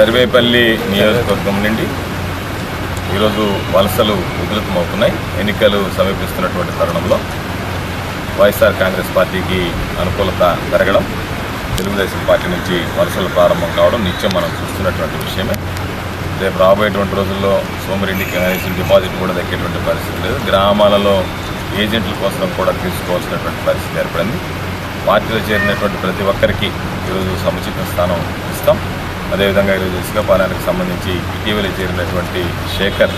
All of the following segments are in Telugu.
సర్వేపల్లి నియోజకవర్గం నుండి ఈరోజు వలసలు ఉధృతమవుతున్నాయి. ఎన్నికలు సమీపిస్తున్నటువంటి తరుణంలో వైఎస్ఆర్ కాంగ్రెస్ పార్టీకి అనుకూలత పెరగడం తెలుగుదేశం పార్టీ నుంచి వలసలు ప్రారంభం కావడం నిత్యం మనం చూస్తున్నటువంటి విషయమే. రేపు రాబోయేటువంటి రోజుల్లో సోమిరెడ్డికి కనీసం డిపాజిట్ కూడా దక్కేటువంటి పరిస్థితి లేదు. గ్రామాలలో ఏజెంట్ల కోసం కూడా తీసుకోవాల్సినటువంటి పరిస్థితి ఏర్పడింది. పార్టీలో చేరినటువంటి ప్రతి ఒక్కరికి ఈరోజు సముచిత స్థానం ఇస్తాం. అదేవిధంగా ఈరోజు ఇసుకపాలెనికి సంబంధించి ఇటీవల చేరినటువంటి శేఖర్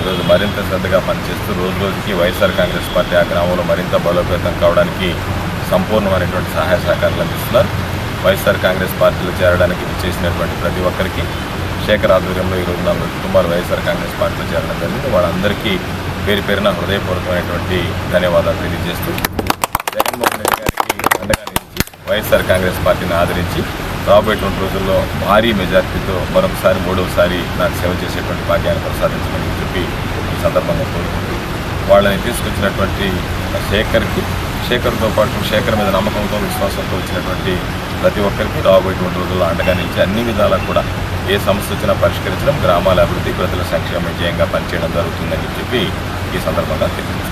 ఈరోజు మరింత శ్రద్ధగా పనిచేస్తూ రోజు రోజుకి వైఎస్ఆర్ కాంగ్రెస్ పార్టీ ఆ గ్రామంలో మరింత బలోపేతం కావడానికి సంపూర్ణమైనటువంటి సహాయ సహకారాలు అందిస్తున్నారు. వైఎస్ఆర్ కాంగ్రెస్ పార్టీలో చేరడానికి చేసినటువంటి ప్రతి ఒక్కరికి శేఖర్ ఆధ్వర్యంలో ఈరోజు నాలుగు కుటుంబాలు వైఎస్ఆర్ కాంగ్రెస్ పార్టీలో చేరడం జరిగింది. వాళ్ళందరికీ పేరు పేరున హృదయపూర్వకమైనటువంటి ధన్యవాదాలు తెలియజేస్తూ జగన్మోహన్ రెడ్డి గారికి అండగా నిలిచి వైఎస్ఆర్ కాంగ్రెస్ పార్టీని ఆదరించి రాబోయేటువంటి రోజుల్లో భారీ మెజార్టీతో మరొకసారి మూడవసారి నాకు సేవ చేసేటువంటి భాగ్యాన్ని ప్రసాదించమని చెప్పి ఈ సందర్భంగా కోరుకుంటూ వాళ్ళని తీసుకొచ్చినటువంటి శేఖర్కి శేఖర్తో పాటు శేఖర్ మీద నమ్మకంతో విశ్వాసంతో వచ్చినటువంటి ప్రతి ఒక్కరికి రాబోయేటువంటి రోజుల్లో అండగా నిలిచి అన్ని విధాలా కూడా ఏ సమస్య వచ్చినా పరిష్కరించడం గ్రామాల అభివృద్ధి ప్రజల సంక్షేమ విజయంగా పనిచేయడం జరుగుతుందని చెప్పి ఈ సందర్భంగా తెలియజేస్తాను